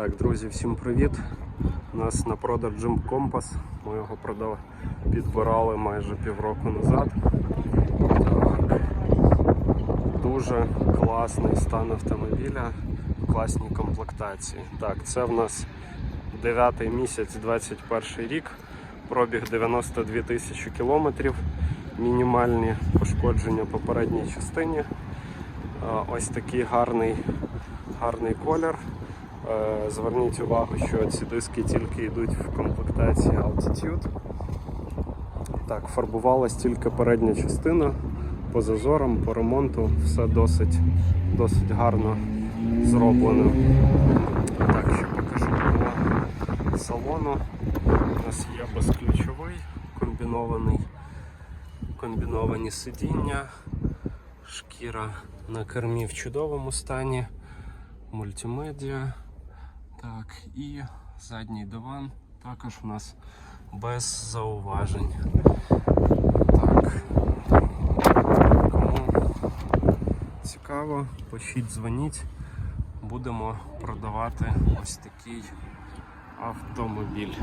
Так, друзі, всім привіт. У нас на продаж Jim Compass. Ми його продав, підбирали майже півроку назад. Так. Дуже класний стан автомобіля, класній комплектації. Так, це в нас 9 місяць, 21 рік, пробіг 92 тисячі кілометрів, мінімальні пошкодження по передній частині. Ось такий гарний, гарний колір. Е, Зверніть увагу, що ці диски тільки йдуть в комплектації Altitude. Так, фарбувалась тільки передня частина по зазорам, по ремонту, все досить, досить гарно зроблено. Так, ще покажу по салону. У нас є безключовий, комбінований, комбіновані сидіння, шкіра на кермі в чудовому стані, мультимедіа. Так, і задній диван також у нас без зауважень. Так. Кому цікаво, пишіть, дзвоніть. Будемо продавати ось такий автомобіль.